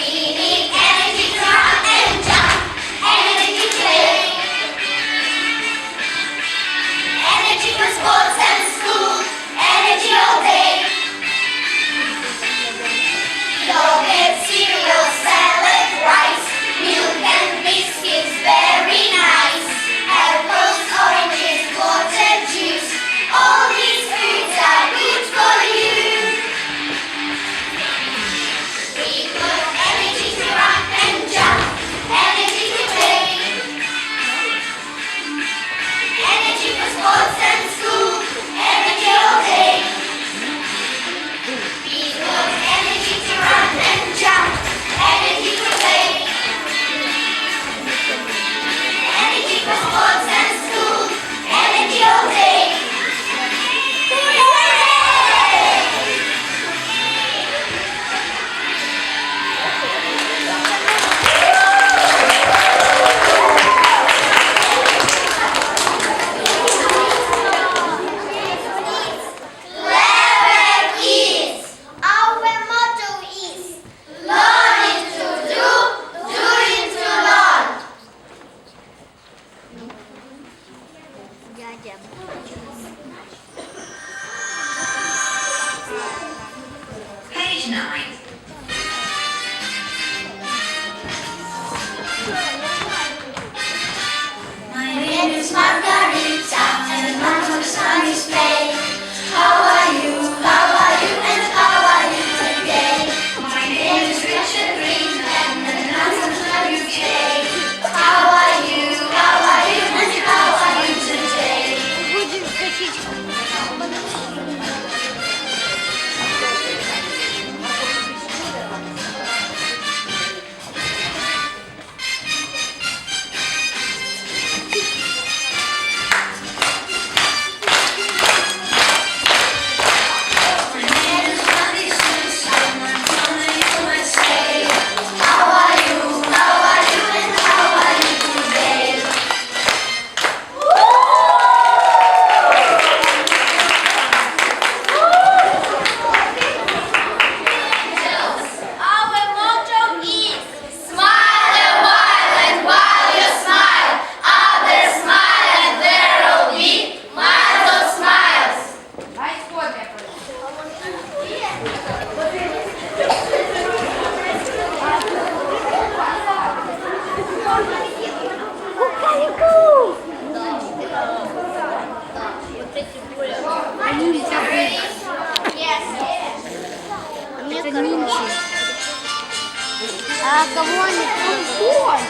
Happy Nine. Кукаріку! Ніндзя Это ніндзя. А кого они? Ой!